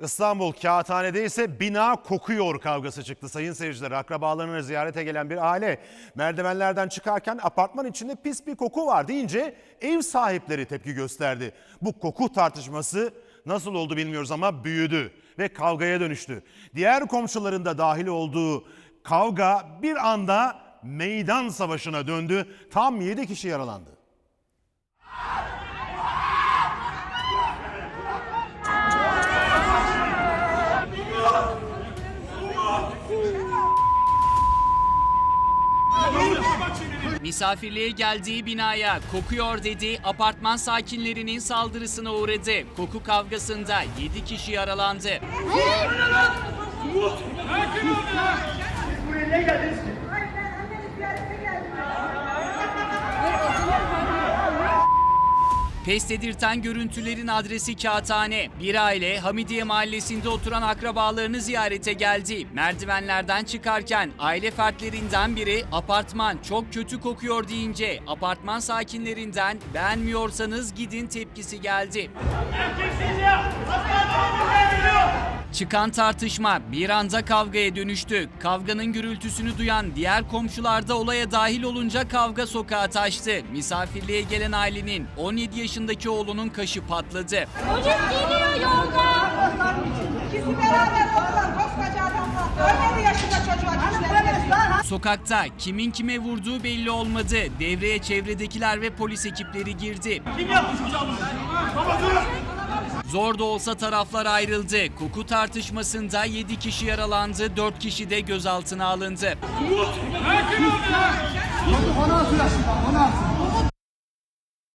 İstanbul Kağıthane'de ise bina kokuyor kavgası çıktı. Sayın seyirciler akrabalarını ziyarete gelen bir aile merdivenlerden çıkarken apartman içinde pis bir koku var deyince ev sahipleri tepki gösterdi. Bu koku tartışması nasıl oldu bilmiyoruz ama büyüdü ve kavgaya dönüştü. Diğer komşuların da dahil olduğu kavga bir anda meydan savaşına döndü. Tam 7 kişi yaralandı. Misafirliğe geldiği binaya kokuyor dedi, apartman sakinlerinin saldırısına uğradı. Koku kavgasında 7 kişi yaralandı. Pes edirten görüntülerin adresi Kağıthane. Bir aile Hamidiye mahallesinde oturan akrabalarını ziyarete geldi. Merdivenlerden çıkarken aile fertlerinden biri apartman çok kötü kokuyor deyince apartman sakinlerinden beğenmiyorsanız gidin tepkisi geldi. Çıkan tartışma bir anda kavgaya dönüştü. Kavganın gürültüsünü duyan diğer komşular da olaya dahil olunca kavga sokağa taştı. Misafirliğe gelen ailenin 17 yaşındaki oğlunun kaşı patladı. Çocuk gidiyor yolda. İkisi beraber oldular koskoca adamlar. 17 yaşında çocuğa. Sokakta kimin kime vurduğu belli olmadı. Devreye çevredekiler ve polis ekipleri girdi. Zor da olsa taraflar ayrıldı. Koku tartışmasında 7 kişi yaralandı, 4 kişi de gözaltına alındı.